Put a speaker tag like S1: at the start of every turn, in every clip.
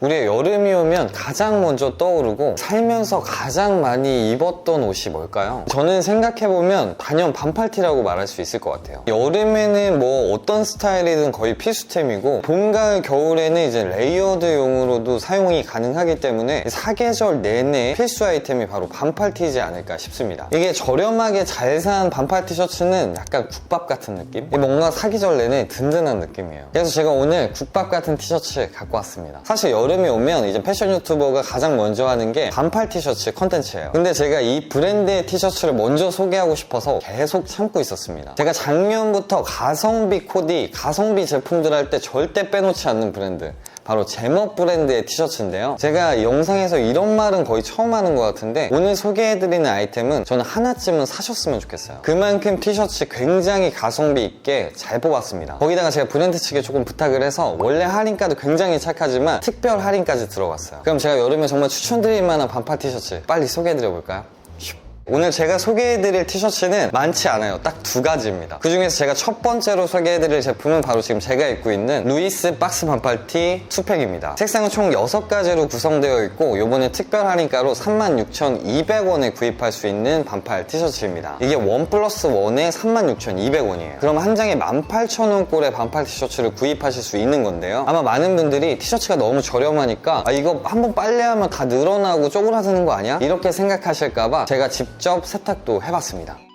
S1: 우리가 여름이 오면 가장 먼저 떠오르고 살면서 가장 많이 입었던 옷이 뭘까요? 저는 생각해보면 단연 반팔티라고 말할 수 있을 것 같아요. 여름에는 뭐 어떤 스타일이든 거의 필수템이고 봄, 가을, 겨울에는 이제 레이어드용으로도 사용이 가능하기 때문에 사계절 내내 필수 아이템이 바로 반팔티지 않을까 싶습니다. 이게 저렴하게 잘 산 반팔 티셔츠는 약간 국밥 같은 느낌? 뭔가 사계절 내내 든든한 느낌이에요. 그래서 제가 오늘 국밥 같은 티셔츠 갖고 왔습니다. 사실 여름 에 오면 이제 패션 유튜버가 가장 먼저 하는 게 반팔 티셔츠 컨텐츠예요. 근데 제가 이 브랜드의 티셔츠를 먼저 소개하고 싶어서 계속 참고 있었습니다. 제가 작년부터 가성비 코디, 가성비 제품들 할 때 절대 빼놓지 않는 브랜드. 바로 제목 브랜드의 티셔츠인데요. 제가 영상에서 이런 말은 거의 처음 하는 것 같은데 오늘 소개해드리는 아이템은 저는 하나쯤은 사셨으면 좋겠어요. 그만큼 티셔츠 굉장히 가성비 있게 잘 뽑았습니다. 거기다가 제가 브랜드 측에 조금 부탁을 해서 원래 할인가도 굉장히 착하지만 특별 할인까지 들어갔어요. 그럼 제가 여름에 정말 추천드릴 만한 반팔 티셔츠 빨리 소개해드려 볼까요? 오늘 제가 소개해드릴 티셔츠는 많지 않아요. 딱 두 가지입니다. 그 중에서 제가 첫 번째로 소개해드릴 제품은 바로 지금 제가 입고 있는 루이스 박스 반팔티 2팩입니다. 색상은 총 6가지로 구성되어 있고 요번에 특별 할인가로 36,200원에 구입할 수 있는 반팔 티셔츠입니다. 이게 원 플러스 원에 36,200원이에요. 그럼 한 장에 18,000원 꼴의 반팔 티셔츠를 구입하실 수 있는 건데요. 아마 많은 분들이 티셔츠가 너무 저렴하니까 아, 이거 한번 빨래하면 다 늘어나고 쪼그라드는 거 아니야? 이렇게 생각하실까봐 제가 직접 세탁도 해봤습니다.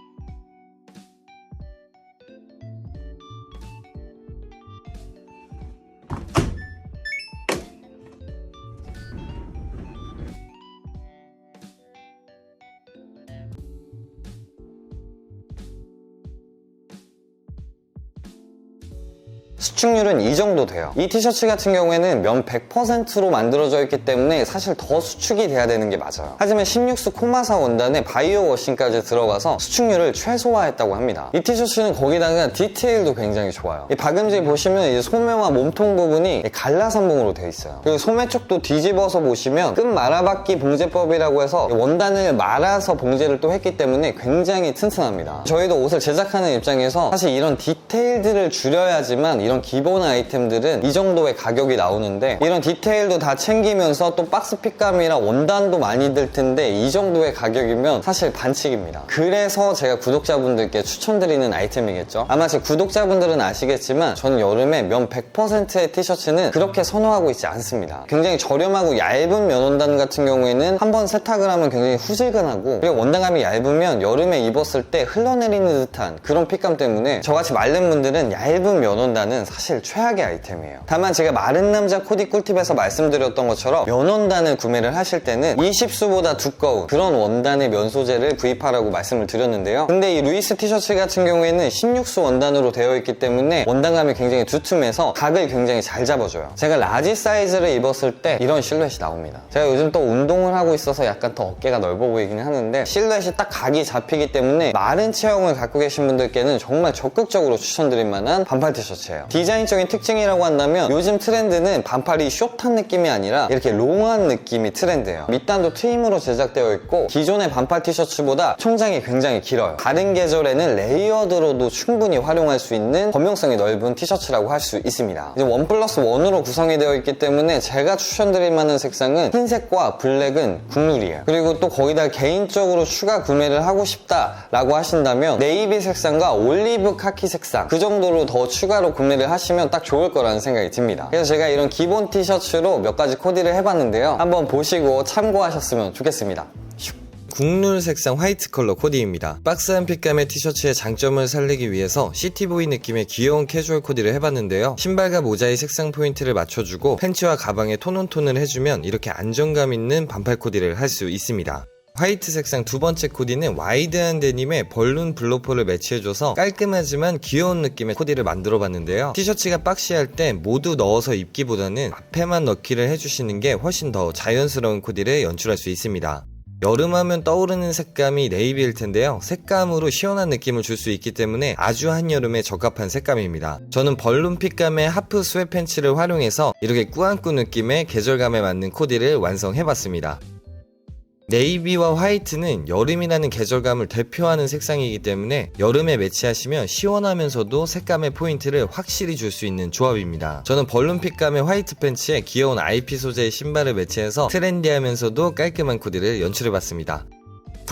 S1: 수축률은 이 정도 돼요. 이 티셔츠 같은 경우에는 면 100%로 만들어져 있기 때문에 사실 더 수축이 돼야 되는 게 맞아요. 하지만 16수 코마사 원단에 바이오 워싱까지 들어가서 수축률을 최소화했다고 합니다. 이 티셔츠는 거기다가 디테일도 굉장히 좋아요. 이 박음질 보시면 이제 소매와 몸통 부분이 갈라선봉으로 되어 있어요. 그리고 소매 쪽도 뒤집어서 보시면 끝 말아받기 봉제법이라고 해서 원단을 말아서 봉제를 또 했기 때문에 굉장히 튼튼합니다. 저희도 옷을 제작하는 입장에서 사실 이런 디테일들을 줄여야지만 이런 기본 아이템들은 이 정도의 가격이 나오는데 이런 디테일도 다 챙기면서 또 박스 핏감이랑 원단도 많이 들 텐데 이 정도의 가격이면 사실 반칙입니다. 그래서 제가 구독자분들께 추천드리는 아이템이겠죠. 아마 제 구독자분들은 아시겠지만 저는 여름에 면 100%의 티셔츠는 그렇게 선호하고 있지 않습니다. 굉장히 저렴하고 얇은 면 원단 같은 경우에는 한 번 세탁을 하면 굉장히 후질근하고 그리고 원단감이 얇으면 여름에 입었을 때 흘러내리는 듯한 그런 핏감 때문에 저같이 마른 분들은 얇은 면 원단 은 사실 최악의 아이템이에요. 다만 제가 마른 남자 코디 꿀팁에서 말씀드렸던 것처럼 면원단을 구매를 하실 때는 20수보다 두꺼운 그런 원단의 면 소재를 구입하라고 말씀을 드렸는데요. 근데 이 루이스 티셔츠 같은 경우에는 16수 원단으로 되어 있기 때문에 원단감이 굉장히 두툼해서 각을 굉장히 잘 잡아줘요. 제가 라지 사이즈를 입었을 때 이런 실루엣이 나옵니다. 제가 요즘 또 운동을 하고 있어서 약간 더 어깨가 넓어 보이긴 하는데 실루엣이 딱 각이 잡히기 때문에 마른 체형을 갖고 계신 분들께는 정말 적극적으로 추천드릴 만한 반팔 티셔츠예요. 디자인적인 특징이라고 한다면 요즘 트렌드는 반팔이 숏한 느낌이 아니라 이렇게 롱한 느낌이 트렌드예요. 밑단도 트임으로 제작되어 있고 기존의 반팔 티셔츠보다 총장이 굉장히 길어요. 다른 계절에는 레이어드로도 충분히 활용할 수 있는 범용성이 넓은 티셔츠라고 할 수 있습니다. 이제 원 플러스 원으로 구성이 되어 있기 때문에 제가 추천드릴 만한 색상은 흰색과 블랙은 국룰이에요. 그리고 또 거기다 개인적으로 추가 구매를 하고 싶다라고 하신다면 네이비 색상과 올리브 카키 색상 그 정도로 더 추가로 구매를 하시면 딱 좋을 거라는 생각이 듭니다. 그래서 제가 이런 기본 티셔츠로 몇 가지 코디를 해봤는데요. 한번 보시고 참고하셨으면 좋겠습니다.
S2: 국룰 색상 화이트 컬러 코디입니다. 박스한 핏감의 티셔츠의 장점을 살리기 위해서 시티보이 느낌의 귀여운 캐주얼 코디를 해봤는데요. 신발과 모자의 색상 포인트를 맞춰주고 팬츠와 가방에 톤온톤을 해주면 이렇게 안정감 있는 반팔 코디를 할 수 있습니다. 화이트 색상 두 번째 코디는 와이드한 데님에 벌룬 블로퍼를 매치해줘서 깔끔하지만 귀여운 느낌의 코디를 만들어 봤는데요. 티셔츠가 박시할 때 모두 넣어서 입기보다는 앞에만 넣기를 해주시는 게 훨씬 더 자연스러운 코디를 연출할 수 있습니다. 여름하면 떠오르는 색감이 네이비일 텐데요. 색감으로 시원한 느낌을 줄 수 있기 때문에 아주 한여름에 적합한 색감입니다. 저는 벌룬 핏감의 하프 스웨 팬츠를 활용해서 이렇게 꾸안꾸 느낌의 계절감에 맞는 코디를 완성해봤습니다. 네이비와 화이트는 여름이라는 계절감을 대표하는 색상이기 때문에 여름에 매치하시면 시원하면서도 색감의 포인트를 확실히 줄 수 있는 조합입니다. 저는 벌룬핏감의 화이트 팬츠에 귀여운 IP 소재의 신발을 매치해서 트렌디하면서도 깔끔한 코디를 연출해봤습니다.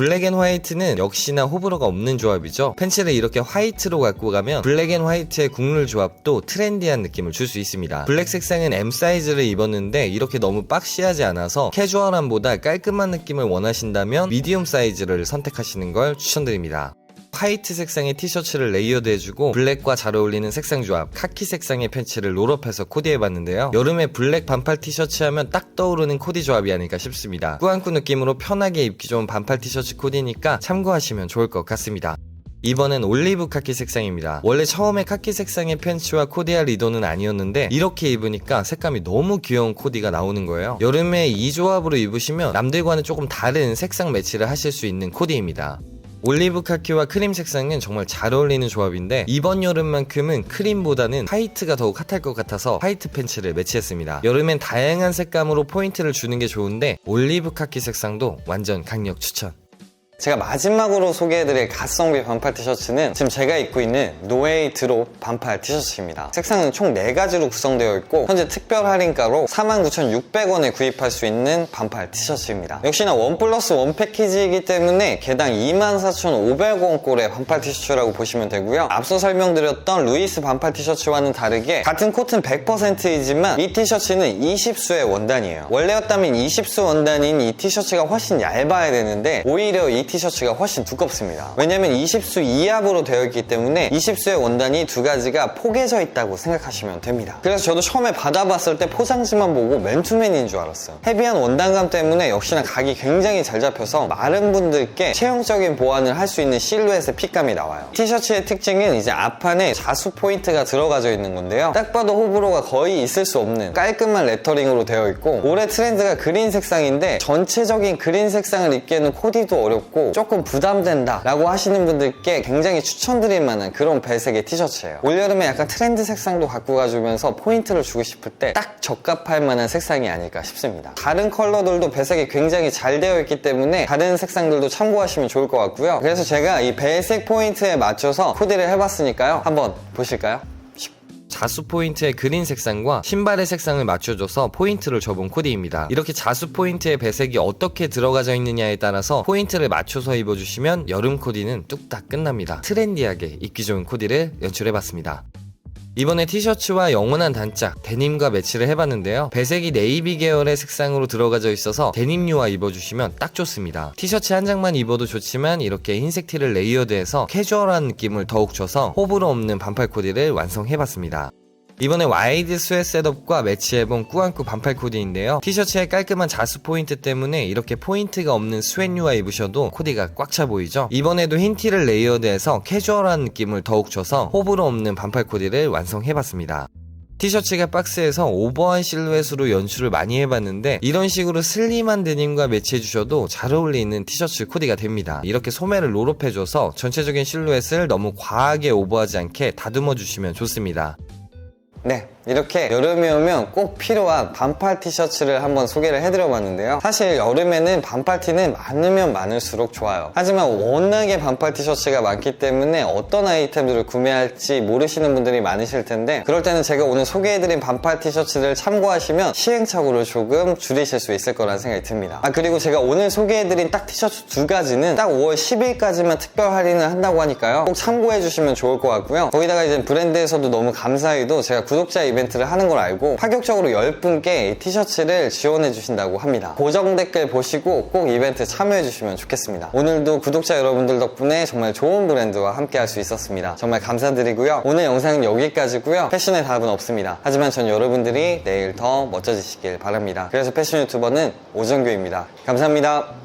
S2: 블랙 앤 화이트는 역시나 호불호가 없는 조합이죠. 팬츠를 이렇게 화이트로 갖고 가면 블랙 앤 화이트의 국룰 조합도 트렌디한 느낌을 줄 수 있습니다. 블랙 색상은 M 사이즈를 입었는데 이렇게 너무 박시하지 않아서 캐주얼함보다 깔끔한 느낌을 원하신다면 미디움 사이즈를 선택하시는 걸 추천드립니다. 화이트 색상의 티셔츠를 레이어드 해주고 블랙과 잘 어울리는 색상 조합 카키 색상의 팬츠를 롤업해서 코디해봤는데요 여름에 블랙 반팔 티셔츠 하면 딱 떠오르는 코디 조합이 아닐까 싶습니다 꾸안꾸 느낌으로 편하게 입기 좋은 반팔 티셔츠 코디니까 참고하시면 좋을 것 같습니다 이번엔 올리브 카키 색상입니다. 원래 처음에 카키 색상의 팬츠와 코디할 의도는 아니었는데 이렇게 입으니까 색감이 너무 귀여운 코디가 나오는 거예요. 여름에 이 조합으로 입으시면 남들과는 조금 다른 색상 매치를 하실 수 있는 코디입니다. 올리브 카키와 크림 색상은 정말 잘 어울리는 조합인데 이번 여름만큼은 크림보다는 화이트가 더욱 핫할 것 같아서 화이트 팬츠를 매치했습니다. 여름엔 다양한 색감으로 포인트를 주는 게 좋은데 올리브 카키 색상도 완전 강력 추천.
S1: 제가 마지막으로 소개해드릴 가성비 반팔 티셔츠는 지금 제가 입고 있는 노웨이 드롭 반팔 티셔츠입니다. 색상은 총 4가지로 구성되어 있고 현재 특별 할인가로 49,600원에 구입할 수 있는 반팔 티셔츠입니다. 역시나 원 플러스 원 패키지이기 때문에 개당 24,500원 꼴의 반팔 티셔츠라고 보시면 되고요. 앞서 설명드렸던 루이스 반팔 티셔츠와는 다르게 같은 코튼 100%이지만 이 티셔츠는 20수의 원단이에요. 원래였다면 20수 원단인 이 티셔츠가 훨씬 얇아야 되는데 오히려 이 티셔츠가 훨씬 두껍습니다. 왜냐면 20수 이하로 되어 있기 때문에 20수의 원단이 두 가지가 포개져 있다고 생각하시면 됩니다. 그래서 저도 처음에 받아봤을 때 포장지만 보고 맨투맨인 줄 알았어요. 헤비한 원단감 때문에 역시나 각이 굉장히 잘 잡혀서 마른 분들께 체형적인 보완을 할 수 있는 실루엣의 핏감이 나와요. 티셔츠의 특징은 이제 앞판에 자수 포인트가 들어가져 있는 건데요. 딱 봐도 호불호가 거의 있을 수 없는 깔끔한 레터링으로 되어 있고 올해 트렌드가 그린 색상인데 전체적인 그린 색상을 입기에는 코디도 어렵 고 조금 부담된다 라고 하시는 분들께 굉장히 추천드릴 만한 그런 배색의 티셔츠예요. 올여름에 약간 트렌드 색상도 갖고 가주면서 포인트를 주고 싶을 때 딱 적합할 만한 색상이 아닐까 싶습니다. 다른 컬러들도 배색이 굉장히 잘 되어 있기 때문에 다른 색상들도 참고하시면 좋을 것 같고요. 그래서 제가 이 배색 포인트에 맞춰서 코디를 해봤으니까요. 한번 보실까요?
S2: 자수 포인트의 그린 색상과 신발의 색상을 맞춰줘서 포인트를 줘본 코디입니다. 이렇게 자수 포인트의 배색이 어떻게 들어가져 있느냐에 따라서 포인트를 맞춰서 입어주시면 여름 코디는 뚝딱 끝납니다. 트렌디하게 입기 좋은 코디를 연출해봤습니다. 이번에 티셔츠와 영원한 단짝 데님과 매치를 해봤는데요. 배색이 네이비 계열의 색상으로 들어가져 있어서 데님류와 입어주시면 딱 좋습니다. 티셔츠 한 장만 입어도 좋지만 이렇게 흰색 티를 레이어드해서 캐주얼한 느낌을 더욱 줘서 호불호 없는 반팔 코디를 완성해봤습니다 이번에 와이드 스웨 셋업과 매치해본 꾸안꾸 반팔 코디인데요. 티셔츠의 깔끔한 자수 포인트 때문에 이렇게 포인트가 없는 스웨뉴와 입으셔도 코디가 꽉 차 보이죠? 이번에도 흰 티를 레이어드해서 캐주얼한 느낌을 더욱 줘서 호불호 없는 반팔 코디를 완성해봤습니다. 티셔츠가 박스에서 오버한 실루엣으로 연출을 많이 해봤는데 이런 식으로 슬림한 데님과 매치해주셔도 잘 어울리는 티셔츠 코디가 됩니다. 이렇게 소매를 롤업해줘서 전체적인 실루엣을 너무 과하게 오버하지 않게 다듬어 주시면 좋습니다.
S1: 네, 이렇게 여름이 오면 꼭 필요한 반팔 티셔츠를 한번 소개를 해드려봤는데요. 사실 여름에는 반팔 티는 많으면 많을수록 좋아요. 하지만 워낙에 반팔 티셔츠가 많기 때문에 어떤 아이템들을 구매할지 모르시는 분들이 많으실 텐데 그럴 때는 제가 오늘 소개해드린 반팔 티셔츠를 참고하시면 시행착오를 조금 줄이실 수 있을 거라는 생각이 듭니다. 아 그리고 제가 오늘 소개해드린 딱 티셔츠 두 가지는 딱 5월 10일까지만 특별 할인을 한다고 하니까요. 꼭 참고해주시면 좋을 것 같고요. 거기다가 이제 브랜드에서도 너무 감사히도 제가 구독자 이벤트를 하는 걸 알고 파격적으로 10분께 티셔츠를 지원해 주신다고 합니다. 고정 댓글 보시고 꼭 이벤트 참여해 주시면 좋겠습니다. 오늘도 구독자 여러분들 덕분에 정말 좋은 브랜드와 함께 할 수 있었습니다. 정말 감사드리고요. 오늘 영상은 여기까지고요. 패션의 답은 없습니다. 하지만 전 여러분들이 내일 더 멋져지시길 바랍니다. 그래서 패션 유튜버는 오정규입니다. 감사합니다.